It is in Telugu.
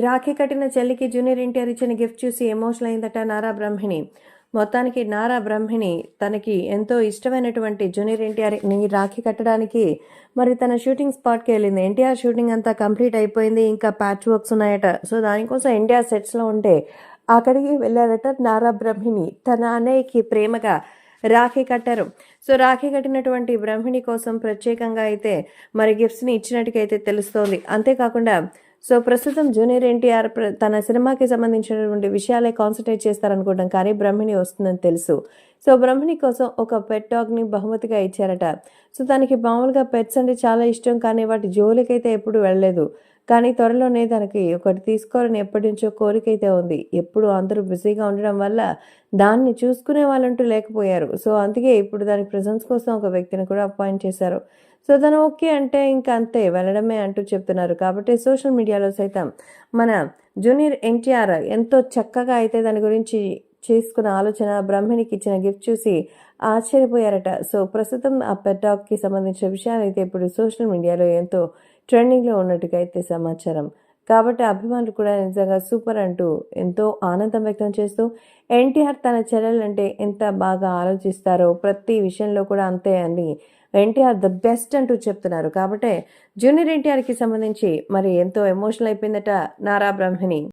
రాఖీ కట్టిన చెల్లికి జూనియర్ ఎన్టీఆర్ ఇచ్చిన గిఫ్ట్ చూసి ఎమోషనల్ అయిందట నారా బ్రహ్మిణి. మొత్తానికి నారా బ్రహ్మిణి తనకి ఎంతో ఇష్టమైనటువంటి జూనియర్ ఎన్టీఆర్ని రాఖీ కట్టడానికి మరి తన షూటింగ్ స్పాట్కి వెళ్ళింది. ఎన్టీఆర్ షూటింగ్ అంతా కంప్లీట్ అయిపోయింది. ఇంకా ప్యాచ్ వర్క్స్ ఉన్నాయట. సో దానికోసం ఎన్టీఆర్ సెట్స్లో ఉంటే అక్కడికి వెళ్ళారట నారా బ్రహ్మిణి. తన అన్నయ్యకి ప్రేమగా రాఖీ కట్టారు. సో రాఖీ కట్టినటువంటి బ్రహ్మిణి కోసం ప్రత్యేకంగా అయితే మరి గిఫ్ట్స్ని ఇచ్చినట్టుగా అయితే తెలుస్తోంది. అంతేకాకుండా సో ప్రస్తుతం జూనియర్ ఎన్టీఆర్ తన సినిమాకి సంబంధించినటువంటి విషయాలే కాన్సన్ట్రేట్ చేస్తారనుకోవడం కానీ బ్రహ్మిణి వస్తుందని తెలుసు. సో బ్రహ్మిణి కోసం ఒక పెట్ డాగ్ని బహుమతిగా ఇచ్చారట. సో తనకి మామూలుగా పెట్స్ అంటే చాలా ఇష్టం కానీ వాటి జోలికైతే ఎప్పుడు వెళ్ళలేదు. కానీ త్వరలోనే తనకి ఒకటి తీసుకోవాలని ఎప్పటి నుంచో కోరికైతే ఉంది. ఎప్పుడు అందరూ బిజీగా ఉండడం వల్ల దాన్ని చూసుకునే వాళ్ళంటూ లేకపోయారు. సో అందుకే ఇప్పుడు దాని ప్రజెన్స్ కోసం ఒక వ్యక్తిని కూడా అపాయింట్ చేశారు. సో తను ఓకే అంటే ఇంకా అంతే వెళ్ళడమే అంటూ చెప్తున్నారు. కాబట్టి సోషల్ మీడియాలో సైతం మన జూనియర్ ఎన్టీఆర్ ఎంతో చక్కగా అయితే దాని గురించి చేసుకున్న ఆలోచన బ్రహ్మిణికి ఇచ్చిన గిఫ్ట్ చూసి ఆశ్చర్యపోయారట. సో ప్రస్తుతం ఆ పెట్టాక్కి సంబంధించిన విషయాలు అయితే ఇప్పుడు సోషల్ మీడియాలో ఎంతో ట్రెండింగ్లో ఉన్నట్టుగా అయితే సమాచారం. కాబట్టి అభిమానులు కూడా నిజంగా సూపర్ అంటూ ఎంతో ఆనందం వ్యక్తం చేస్తూ ఎన్టీఆర్ తన చెల్లెలంటే ఎంత బాగా ఆలోచిస్తారో ప్రతి విషయంలో కూడా అంతే అని ఎన్టీఆర్ ద బెస్ట్ అంటూ చెప్తున్నారు. కాబట్టి జూనియర్ ఎన్టీఆర్కి సంబంధించి మరి ఎంతో ఎమోషనల్ అయిపోయిందట నారా బ్రహ్మిణి